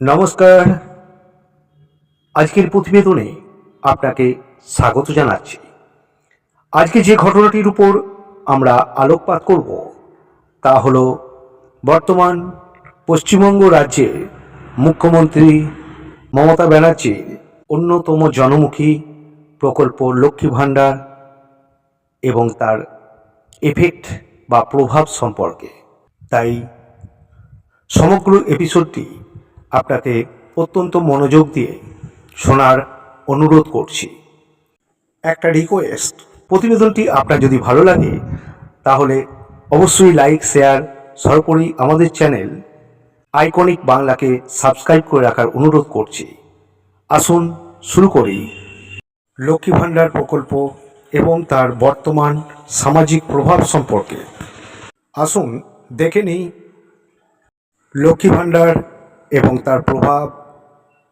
নমস্কার। আজকের প্রতিবেদনে আপনাকে স্বাগত জানাচ্ছি। আজকে যে ঘটনাটির উপর আমরা আলোকপাত করব, তা হল বর্তমান পশ্চিমবঙ্গ রাজ্যের মুখ্যমন্ত্রী মমতা ব্যানার্জির অন্যতম জনমুখী প্রকল্প লক্ষ্মী ভাণ্ডার এবং তার এফেক্ট বা প্রভাব সম্পর্কে। তাই সমগ্র এপিসোডটি আপনাকে অত্যন্ত মনোযোগ দিয়ে শোনার অনুরোধ করছি। একটা রিকোয়েস্ট প্রতিবেদনটি আপনার যদি ভালো লাগে, তাহলে অবশ্যই লাইক শেয়ার সর্বোপরি আমাদের চ্যানেল আইকনিক বাংলাকে সাবস্ক্রাইব করে রাখার অনুরোধ করছি। আসুন শুরু করি। লক্ষ্মী ভাণ্ডার প্রকল্প এবং তার বর্তমান সামাজিক প্রভাব সম্পর্কে। আসুন দেখে নিই। লক্ষ্মী ভাণ্ডার এবং তার প্রভাব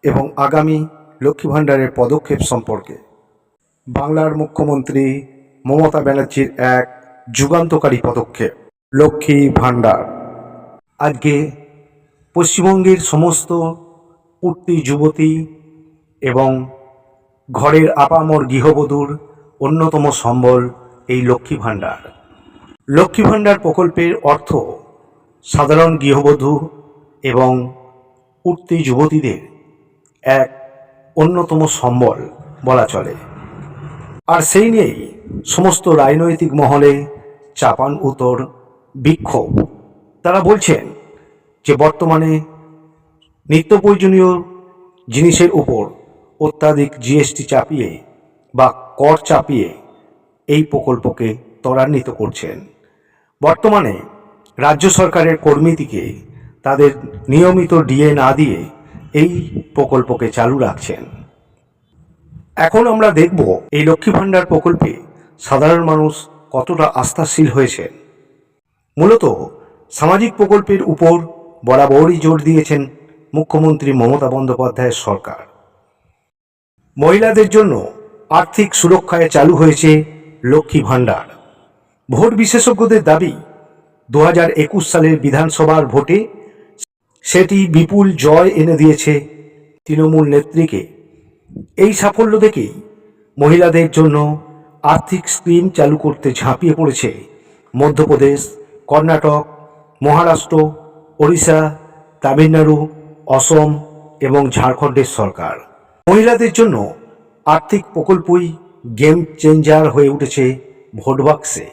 এবং আগামী লক্ষ্মী ভাণ্ডারের পদক্ষেপ সম্পর্কে। বাংলার মুখ্যমন্ত্রী মমতা ব্যানার্জির এক যুগান্তকারী পদক্ষেপ, লক্ষ্মী ভাণ্ডার। আজকে পশ্চিমবঙ্গের সমস্ত উঠতি যুবতী এবং ঘরের আপামর গৃহবধূর অন্যতম সম্বল এই লক্ষ্মী ভাণ্ডার। লক্ষ্মী ভাণ্ডার প্রকল্পের অর্থ সাধারণ গৃহবধূ এবং উঠতি যুবতীদের এক অন্যতম সম্বল বলা চলে। আর সেই নিয়েই সমস্ত রাজনৈতিক মহলে চাপান উত্তর বিক্ষোভ। তারা বলছেন যে বর্তমানে নিত্য প্রয়োজনীয় জিনিসের উপর অত্যাধিক জিএসটি চাপিয়ে বা কর চাপিয়ে এই প্রকল্পকে ত্বরান্বিত করছেন। বর্তমানে রাজ্য সরকারের কর্মীদিকে তাদের নিয়মিত ডিএ না দিয়ে এই প্রকল্পকে চালু রাখছেন। এখন আমরা দেখব এই লক্ষ্মী ভাণ্ডার প্রকল্পে সাধারণ মানুষ কতটা আস্থাশীল হয়েছেন। মূলত সামাজিক প্রকল্পের উপর বরাবরই জোর দিয়েছেন মুখ্যমন্ত্রী মমতা বন্দ্যোপাধ্যায়ের সরকার। মহিলাদের জন্য আর্থিক সুরক্ষায় চালু হয়েছে লক্ষ্মী ভাণ্ডার। ভোট বিশেষজ্ঞদের দাবি, দু সালের বিধানসভার ভোটে সেটি বিপুল জয় এনে দিয়েছে তৃণমূল নেত্রীকে। এই সাফল্য দেখেই মহিলাদের জন্য আর্থিক স্কিম চালু করতে ঝাঁপিয়ে পড়েছে মধ্যপ্রদেশ, কর্ণাটক, মহারাষ্ট্র, ওড়িশা, তামিলনাড়ু, অসম এবং ঝাড়খণ্ডের সরকার। মহিলাদের জন্য আর্থিক প্রকল্পই গেম চেঞ্জার হয়ে উঠেছে ভোট বাক্সে।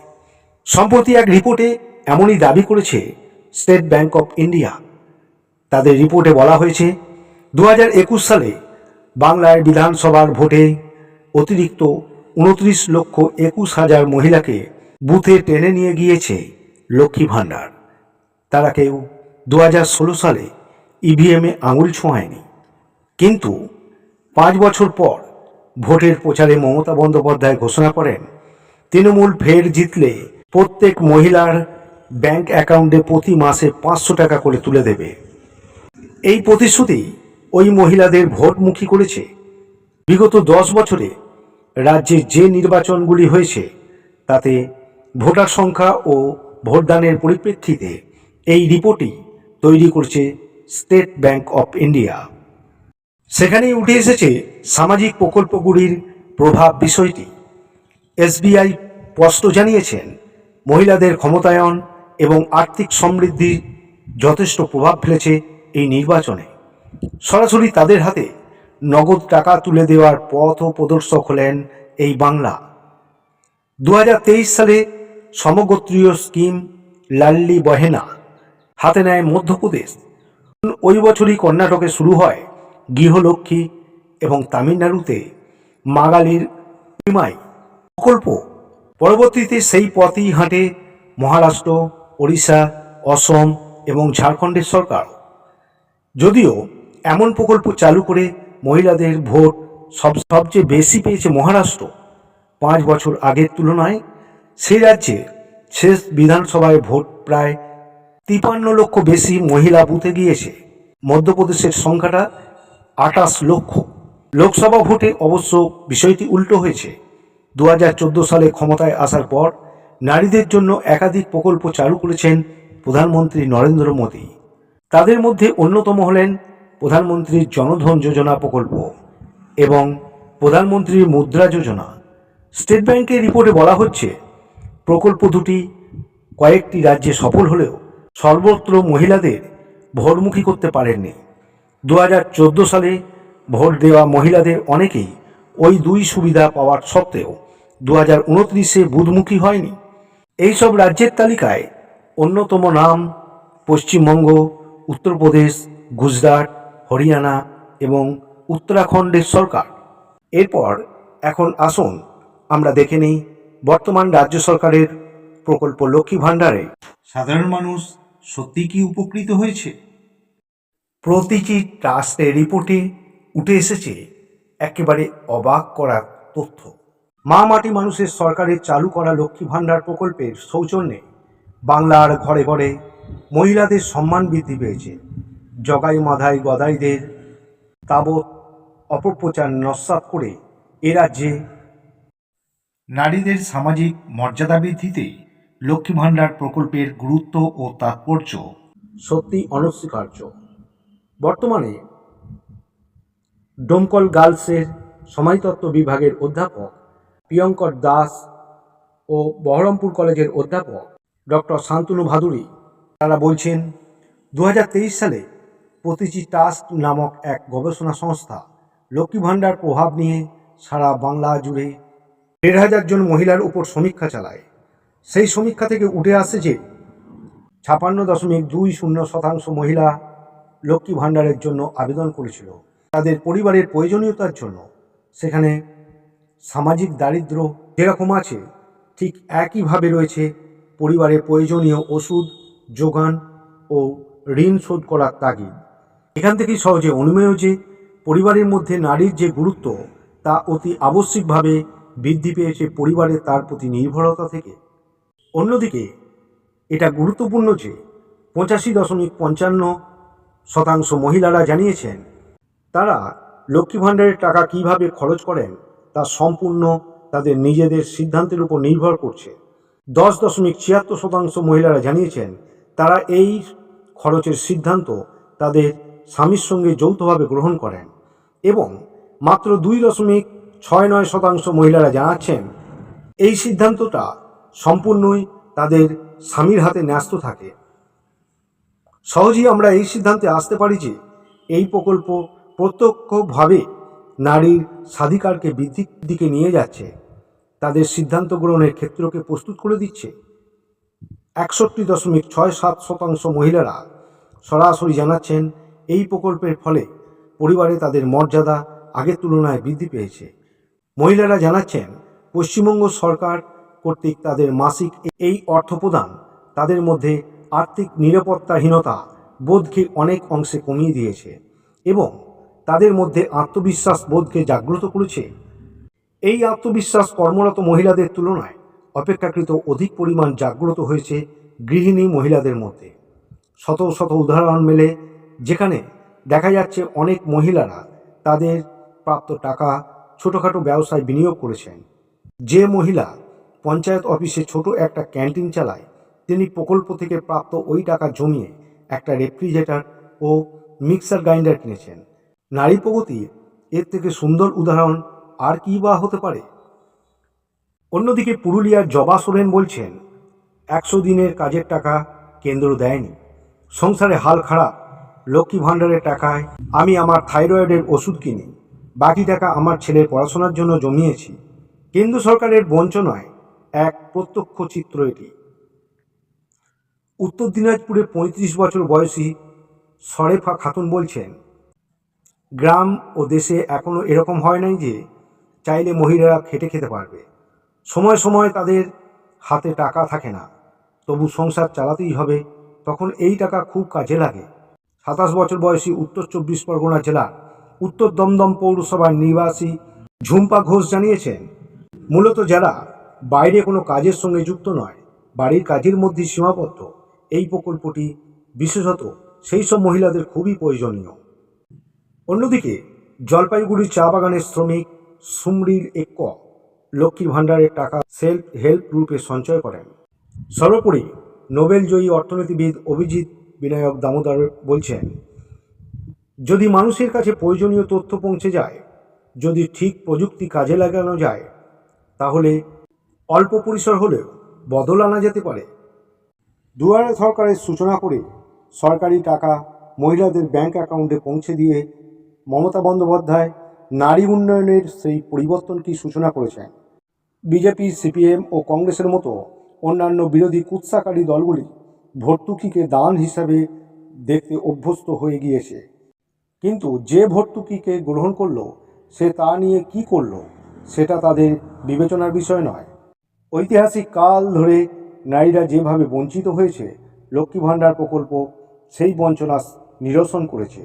সম্প্রতি এক রিপোর্টে এমনই দাবি করেছে স্টেট ব্যাংক অফ ইন্ডিয়া তাদের রিপোর্টে বলা হয়েছে দু সালে বাংলায় বিধানসভার ভোটে অতিরিক্ত উনত্রিশ লক্ষ একুশ হাজার মহিলাকে বুথে টেনে নিয়ে গিয়েছে লক্ষ্মী ভাণ্ডার। তারা কেউ দু সালে ইভিএমে আঙুল ছোঁয়ায়নি। কিন্তু পাঁচ বছর পর ভোটের প্রচারে মমতা বন্দ্যোপাধ্যায় ঘোষণা করেন, তৃণমূল ফের জিতলে প্রত্যেক মহিলার ব্যাংক অ্যাকাউন্টে প্রতি মাসে পাঁচশো টাকা করে তুলে দেবে। এই প্রতিশ্রুতি ওই মহিলাদের ভোটমুখী করেছে। বিগত দশ বছরে রাজ্যে যে নির্বাচনগুলি হয়েছে, তাতে ভোটার সংখ্যা ও ভোটদানের পরিপ্রেক্ষিতে এই রিপোর্টই তৈরি করছে স্টেট ব্যাংক অফ ইন্ডিয়া। সেখানেই উঠে এসেছে সামাজিক প্রকল্পগুলির প্রভাব বিষয়টি। এসবিআই স্পষ্ট জানিয়েছেন, মহিলাদের ক্ষমতায়ন এবং আর্থিক সমৃদ্ধি যথেষ্ট প্রভাব ফেলেছে এই নির্বাচনে সরাসরি তাদের হাতে নগদ টাকা তুলে দেওয়ার পথ ও প্রদর্শক হলেন এই বাংলা। দু হাজার তেইশ সালে সমগোত্রীয় স্কিম লাল্লি বহেনা হাতে নেয় মধ্যপ্রদেশ। ওই বছরই কর্ণাটকে শুরু হয় গৃহলক্ষ্মী এবং তামিলনাড়ুতে মাগালির ইমাই প্রকল্প। পরবর্তীতে সেই পথেই হাঁটে মহারাষ্ট্র, ওড়িশা, অসম এবং ঝাড়খণ্ডের সরকার। যদিও এমন প্রকল্প চালু করে মহিলাদের ভোট সব সবচেয়ে বেশি পেয়েছে মহারাষ্ট্র। পাঁচ বছর আগের তুলনায় সেই রাজ্যে শেষ বিধানসভায় ভোট প্রায় তিপান্ন লক্ষ বেশি মহিলা বুথে গিয়েছে। মধ্যপ্রদেশের সংখ্যাটা আটাশ লক্ষ। লোকসভা ভোটে অবশ্য বিষয়টি উল্টো হয়েছে। দু হাজার চোদ্দ সালে ক্ষমতায় আসার পর নারীদের জন্য একাধিক প্রকল্প চালু করেছেন প্রধানমন্ত্রী নরেন্দ্র মোদী। তাদের মধ্যে অন্যতম হলেন প্রধানমন্ত্রীর জনধন যোজনা প্রকল্প এবং প্রধানমন্ত্রীর মুদ্রা যোজনা। স্টেট ব্যাংকের রিপোর্টে বলা হচ্ছে, প্রকল্প দুটি কয়েকটি রাজ্যে সফল হলেও সর্বত্র মহিলাদের ভোটমুখী করতে পারেননি। দু হাজার চোদ্দ সালে ভোট দেওয়া মহিলাদের অনেকেই ওই দুই সুবিধা পাওয়ার সত্ত্বেও দু হাজার উনত্রিশে বুধমুখী হয়নি। এইসব রাজ্যের তালিকায় অন্যতম নাম পশ্চিমবঙ্গ উত্তরপ্রদেশ গুজরাট হরিয়ানা এবং উত্তরাখণ্ডের সরকার। এরপর এখন আসুন আমরা দেখে নিই বর্তমান রাজ্য সরকারের প্রকল্প লক্ষ্মী ভাণ্ডারে। সাধারণ মানুষ সত্যি কি উপকৃত হয়েছে? প্রতিটি ট্রাস্টের রিপোর্টে উঠে এসেছে একেবারে অবাক করার তথ্য। মা মাটি মানুষের সরকারের চালু করা লক্ষ্মী ভাণ্ডার প্রকল্পের সৌজন্যে বাংলার ঘরে ঘরে মহিলাদের সম্মান বৃদ্ধি পেয়েছে। জগাই মাধাই গদাইদের তাবৎ অপপ্রচার নস্বাত করে এ রাজ্যে নারীদের সামাজিক মর্যাদা বৃদ্ধিতে লক্ষ্মী ভাণ্ডার প্রকল্পের গুরুত্ব ও তাৎপর্য সত্যি অনস্বীকার্য। বর্তমানে ডোমকল গার্লসের সমাজতত্ত্ব বিভাগের অধ্যাপক প্রিয়ঙ্কর দাস ও বহরমপুর কলেজের অধ্যাপক ডক্টর শান্তনু ভাদুরী তারা বলছেন দু হাজার তেইশ সালে প্রতিটি ট্রাস্ট নামক এক গবেষণা সংস্থা লক্ষ্মী ভাণ্ডার প্রভাব নিয়ে সারা বাংলা জুড়ে দেড় হাজার জন মহিলার উপর সমীক্ষা চালায়। সেই সমীক্ষা থেকে উঠে আসে যে ছাপান্ন দশমিক দুই শূন্য শতাংশ মহিলা লক্ষ্মী ভাণ্ডারের জন্য আবেদন করেছিল। তাদের পরিবারের প্রয়োজনীয়তার জন্য সেখানে সামাজিক দারিদ্র যেরকম আছে, ঠিক একইভাবে রয়েছে পরিবারের প্রয়োজনীয় ওষুধ যোগান ও ঋণ শোধ করার তাগিদ। এখান থেকেই সহজে অনুমেয় যে পরিবারের মধ্যে নারীর যে গুরুত্ব, তা অতি আবশ্যিকভাবে বৃদ্ধি পেয়েছে পরিবারের তার প্রতি নির্ভরতা থেকে। অন্যদিকে, এটা গুরুত্বপূর্ণ যে পঁচাশি দশমিক পঞ্চান্ন শতাংশ মহিলারা জানিয়েছেন, তারা লক্ষ্মী ভাণ্ডারের টাকা কীভাবে খরচ করেন, তা সম্পূর্ণ তাদের নিজেদের সিদ্ধান্তের উপর নির্ভর করছে। দশ দশমিক ছিয়াত্তর শতাংশ মহিলারা জানিয়েছেন তারা এই খরচের সিদ্ধান্ত তাদের স্বামীর সঙ্গে যৌথভাবে গ্রহণ করেন এবং মাত্র দুই দশমিক ছয় নয় শতাংশ মহিলারা জানাচ্ছেন, এই সিদ্ধান্তটা সম্পূর্ণই তাদের স্বামীর হাতে ন্যস্ত থাকে। সহজেই আমরা এই সিদ্ধান্তে আসতে পারি যে এই প্রকল্প প্রত্যক্ষভাবে নারীর স্বাধিকারকে বৃদ্ধির দিকে নিয়ে যাচ্ছে, তাদের সিদ্ধান্ত গ্রহণের ক্ষেত্রকে প্রস্তুত করে দিচ্ছে। একষট্টি দশমিক ছয় সাত শতাংশ মহিলারা সরাসরি জানাচ্ছেন, এই প্রকল্পের ফলে পরিবারে তাদের মর্যাদা আগের তুলনায় বৃদ্ধি পেয়েছে। মহিলারা জানাচ্ছেন, পশ্চিমবঙ্গ সরকার কর্তৃক তাদের মাসিক এই অর্থ প্রদান তাদের মধ্যে আর্থিক নিরাপত্তাহীনতা বোধকে অনেক অংশে কমিয়ে দিয়েছে এবং তাদের মধ্যে আত্মবিশ্বাস বোধকে জাগ্রত করেছে। এই আত্মবিশ্বাস কর্মরত মহিলাদের তুলনায় অপেক্ষাকৃত অধিক পরিমাণ জাগ্রত হয়েছে গৃহিণী মহিলাদের মধ্যে। শত শত উদাহরণ মেলে, যেখানে দেখা যাচ্ছে অনেক মহিলারা তাদের প্রাপ্ত টাকা ছোটোখাটো ব্যবসায় বিনিয়োগ করেছেন। যে মহিলা পঞ্চায়েত অফিসে ছোট একটা ক্যান্টিন চালায়, তিনি প্রকল্প থেকে প্রাপ্ত ওই টাকা জমিয়ে একটা রেফ্রিজারেটর ও মিক্সার গ্রাইন্ডার কিনেছেন। নারী প্রগতির এর থেকে সুন্দর উদাহরণ আর কী বা হতে পারে? অন্যদিকে পুরুলিয়ার জবা সোরেন বলছেন, একশো দিনের কাজের টাকা কেন্দ্র দেয়নি। সংসারে হাল খারাপ, লক্ষ্মী ভাণ্ডারের টাকায় আমি আমার থাইরয়েডের ওষুধ কিনি, বাকি টাকা আমার ছেলের পড়াশোনার জন্য জমিয়েছি। কেন্দ্র সরকারের বঞ্চনায় এক প্রত্যক্ষ চিত্র এটি। উত্তর দিনাজপুরে পঁয়ত্রিশ বছর বয়সী সরেফা খাতুন বলছেন, গ্রাম ও দেশে এখনও এরকম হয় নাই যে চাইলে মহিলারা খেটে খেতে পারবে। সময় সময় তাদের হাতে টাকা থাকে না। তবু সংসার চালাতেই হবে, তখন এই টাকা খুব কাজে লাগে। সাতাশ বছর বয়সী উত্তর চব্বিশ পরগনা জেলার উত্তর দমদম পৌরসভার নিবাসী ঝুম্পা ঘোষ জানিয়েছেন, মূলত যারা বাইরে কোনো কাজের সঙ্গে যুক্ত নয়, বাড়ির কাজের মধ্যে সীমাবদ্ধ, এই প্রকল্পটি বিশেষত সেই সব মহিলাদের খুবই প্রয়োজনীয়। অন্যদিকে জলপাইগুড়ি চা বাগানের শ্রমিক সুমরির এক লক্ষ্মী ভাণ্ডারের টাকা সেলফ হেল্প গ্রুপে সঞ্চয় করেন। সর্বোপরি নোবেল জয়ী অর্থনীতিবিদ অভিজিৎ বিনায়ক দামোদর বলছেন, যদি মানুষের কাছে প্রয়োজনীয় তথ্য পৌঁছে যায়, যদি ঠিক প্রযুক্তি কাজে লাগানো যায়, তাহলে অল্প পরিসর হলেও বদল আনা যেতে পারে। দুয়ারে সরকারের সূচনা করে সরকারি টাকা মহিলাদের ব্যাংক অ্যাকাউন্টে পৌঁছে দিয়ে মমতা বন্দ্যোপাধ্যায় নারী উন্নয়নের সেই পরিবর্তনকে সূচনা করেছেন? বিজেপি, সিপিএম ও কংগ্রেসের মতো অন্যান্য বিরোধী কুৎসাকারী দলগুলি ভর্তুকিকে দান হিসাবে দেখতে অভ্যস্ত হয়ে গিয়েছে। কিন্তু যে ভর্তুকিকে গ্রহণ করল, সে তা নিয়ে কি করল, সেটা তাদের বিবেচনার বিষয় নয়। ঐতিহাসিক কাল ধরে নারীরা যেভাবে বঞ্চিত হয়েছে, লক্ষ্মী ভাণ্ডার প্রকল্প সেই বঞ্চনা নিরসন করেছে।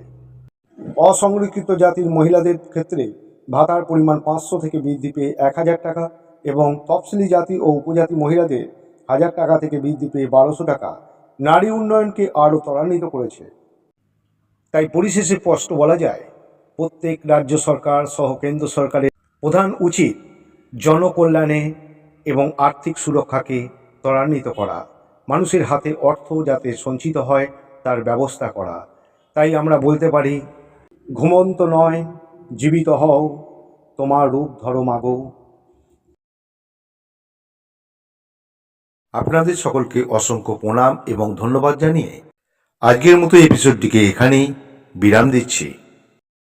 অসংরক্ষিত জাতির মহিলাদের ক্ষেত্রে ভাতার পরিমাণ পাঁচশো থেকে বৃদ্ধি পেয়ে এক হাজার টাকা এবং তফসিলি জাতি ও উপজাতি মহিলাদের হাজার টাকা থেকে বৃদ্ধি পেয়ে বারোশো টাকা নারী উন্নয়নকে আরও ত্বরান্বিত করেছে। তাই পরিশেষে স্পষ্ট বলা যায়, প্রত্যেক রাজ্য সরকার সহ কেন্দ্র সরকারের প্রধান উচিত জনকল্যাণে এবং আর্থিক সুরক্ষাকে ত্বরান্বিত করা, মানুষের হাতে অর্থ যাতে সঞ্চিত হয় তার ব্যবস্থা করা। তাই আমরা বলতে পারি, ঘুমন্ত নয়, জীবিত হও, তোমার রূপ ধরো মাগো। আপনাদের সকলকে অসংখ্য প্রণাম এবং ধন্যবাদ জানিয়ে আজকের মতো এপিসোডটিকে এখানেই বিরাম দিচ্ছি।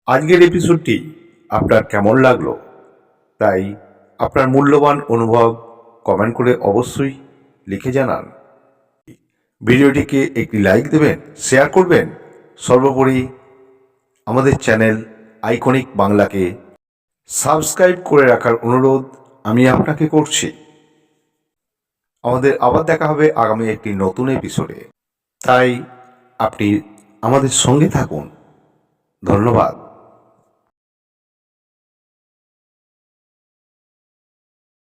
আজকের এপিসোডটি আপনার কেমন লাগল? তাই আপনার মূল্যবান অনুভব কমেন্ট করে অবশ্যই লিখে জানান। ভিডিওটিকে একটি লাইক দেবেন শেয়ার করবেন, সর্বোপরি আমাদের চ্যানেল আইকনিক বাংলাকে সাবস্ক্রাইব করে রাখার অনুরোধ আমি আপনাকে করছি। আমাদের আবার দেখা হবে আগামী একটি নতুন এপিসোডে তাই আপনি আমাদের সঙ্গে থাকুন। ধন্যবাদ।